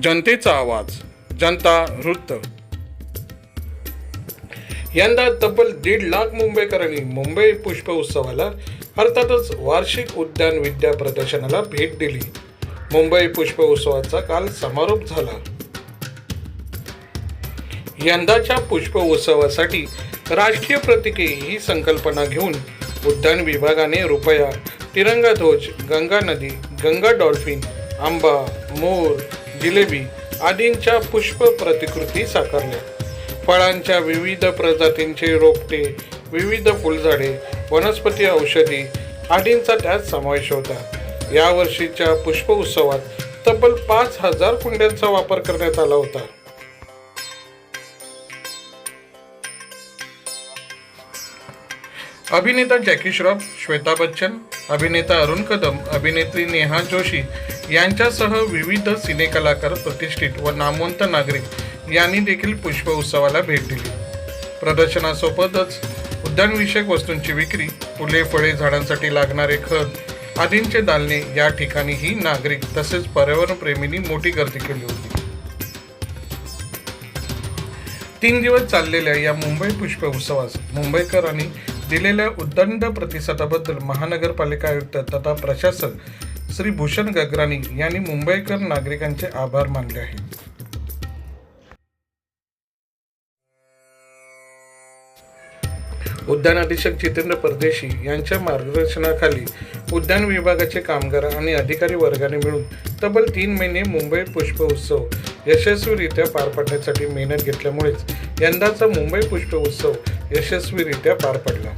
जनतेचा आवाज जनता वृत्त. यंदा तब्बल दीड लाख मुंबईकरांनी मुंबई पुष्प उत्सवाला अर्थातच वार्षिक उद्यान विद्या प्रदर्शनाला भेट दिली. मुंबई पुष्प उत्सवाचा काल समारोप झाला. यंदाच्या पुष्प उत्सवासाठी राष्ट्रीय प्रतीके ही संकल्पना घेऊन उद्यान विभागाने रुपया तिरंगा ध्वज गंगा नदी गंगा डॉल्फिन आंबा मोर जिलेबी आदींच्या पुष्प प्रतिकृती साकारल्या. फळांच्या विविध प्रजातींचे रोपटे विविध फुलझाडे वनस्पती औषधी आदींचा त्यात समावेश होता. यावर्षीच्या पुष्प उत्सवात तब्बल पाच हजार कुंड्यांचा वापर करण्यात आला होता. अभिनेता जॅकी श्रॉफ श्वेता बच्चन अभिनेता अरुण कदम अभिनेत्री नेहा जोशी यांच्यासह विविध सिनेकलाकार प्रतिष्ठित व नामवंत नागरिक यांनी देखील पुष्प उत्सवाला भेट दिली. प्रदर्शनासोबतच उद्यानविषयक वस्तूंची विक्री फुले फळे झाडांसाठी लागणारे खत आदींचे दालने या ठिकाणीही नागरिक तसेच पर्यावरणप्रेमींनी मोठी गर्दी केली होती. तीन दिवस चाललेल्या या मुंबई पुष्प उत्सवास मुंबईकरांनी दिलेल्या उद्दंड प्रतिसादाबद्दल महानगरपालिका आयुक्त तथा प्रशासक श्री भूषण गगरानी यांनी मुंबईकर नागरिकांचे आभार मानले आहेत. उद्यान अधीक्षक जितेंद्र परदेशी यांच्या मार्गदर्शनाखाली उद्यान विभागाचे कामगार आणि अधिकारी वर्गाने मिळून तब्बल तीन महिने मुंबई पुष्प उत्सव यशस्वीरित्या पार पाडण्यासाठी मेहनत घेतल्यामुळेच यंदाचा मुंबई पुष्प उत्सव यशस्वीरित्या पार पडला.